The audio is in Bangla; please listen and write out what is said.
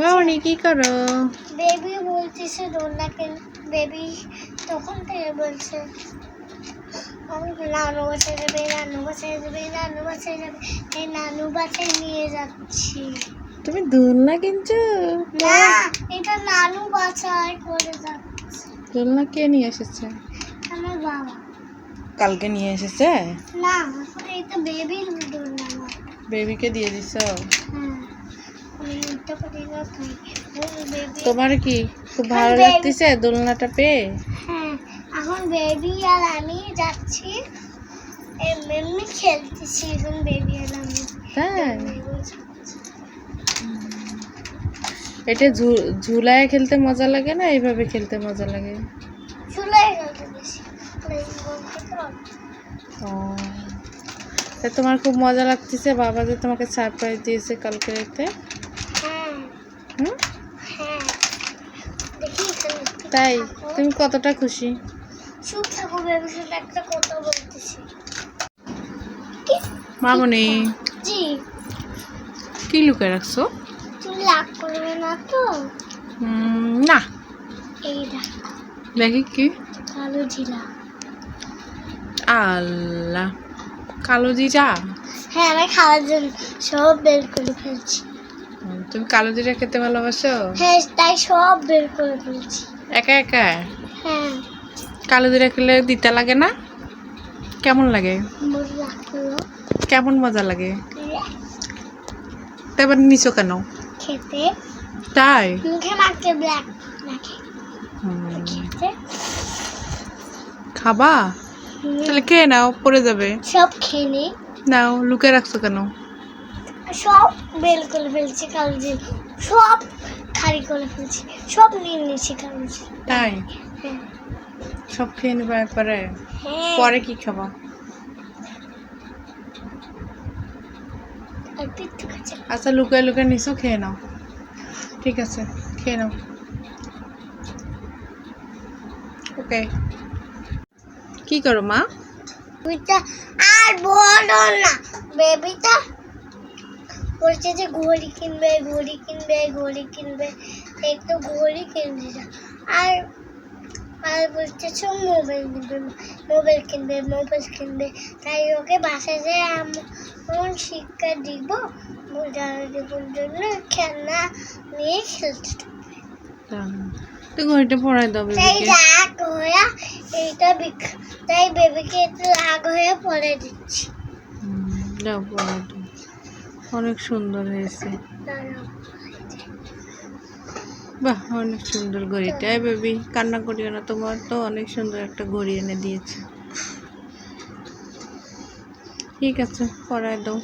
মামনি কি করো? বেবি বলতেছে দোলনা কেন বেবি তখন থেকে বলছে নানু বাসায় যাবে নানু বাসায় যাবে নানু বাসায় যাবে। এই নানু বাসায় নিয়ে যাচ্ছি। তুমি দোলনা কিনছো? না এটা নানু বাসায় করে যাচ্ছে। দোলনা কে নিয়ে এসেছে? আমার বাবা। কালকে নিয়ে এসেছে? না এটা বেবির দোলনা। বেবিকে দিয়ে দিছ? হ্যাঁ আমি এটা করি না তুই বেবি তোমার কি খুব ভালো লাগতেছে দোলনাটা পেয়ে? হ্যাঁ এখন বেবি আর আমি যাচ্ছি। এমনি খেলতেছি এখন বেবি আর আমি। তাই? এটা ঝুলায় খেলতে মজা লাগে না এইভাবে খেলতে মজা লাগে? চুলাই খেলতে বেশি। ও। তোমার খুব মজা লাগতেছে বাবা যে তোমাকে সারপ্রাইজ দিয়েছে কালকে রাতে হ্যাঁ হুম হ্যাঁ দেখি এখানে একটু তাই? তুমি কতটা খুশি? চুপ থাকো একটা কথা বলতেছি। মামনি। জি। কি লুকে রাখছো? তুমি করবে না তো? না। এই দেখি কি? কালো জিলা আল্লাহ। কালো জিরা? হ্যাঁ আমি খাওয়ার জন্য সব বের করে ফেলছি। তুমি কালো জিরা খেতে ভালোবাসো? হ্যাঁ তাই সব বের করে ফেলছি একা একা? হ্যাঁ। কালো জিরা খেলে দিতে লাগে না? কেমন লাগে? কেমন মজা লাগে? তো এবার নিচো কেন? খেতে। তাই? মুখে মাখতে ব্ল্যাক খাবা? তাহলে খেয়ে নাও পড়ে যাবে। সব খেয়ে নাও লুকে রাখছো কেন? সব বের করে ফেলছি কালো জিল সব খালি করে ফেলছি। সব নিয়ে নিয়েছি কালো জিল তাই? হ্যাঁ। সব খেয়ে নেবা একবারে হ্যাঁ। পরে কি খাবা? আচ্ছা লুকায় লুকায় নিচো খেয়ে নাও। ঠিক আছে খেয়ে নাও। ওকে। কি করো মা? আর বলো না। বেবিটা বলছে যে ঘড়ি কিনবে ঘড়ি কিনবে ঘড়ি কিনবে। একটু ঘড়ি কিনতে যা আর আর বলতেছে মোবাইল কিনবে মোবাইল কিনবে মোবাইল কিনবে। তাই ওকে বাসায় যে এমন শিক্ষা দিব বোঝানো জন্য খেলনা নিয়ে খেলতে তো ঘড়িটা পড়াই দাও তাই রাগ হয়ে এইটা তাই বেবিকে একটু রাগ হয়ে পরে দিচ্ছি। দাও পড়াই দাও। অনেক সুন্দর হয়েছে। বাহ, অনেক সুন্দর ঘড়িটা। বেবি, কান্না করিও না, তোমার তো অনেক সুন্দর একটা ঘড়ি এনে দিয়েছে। ঠিক আছে পড়ায় দাও।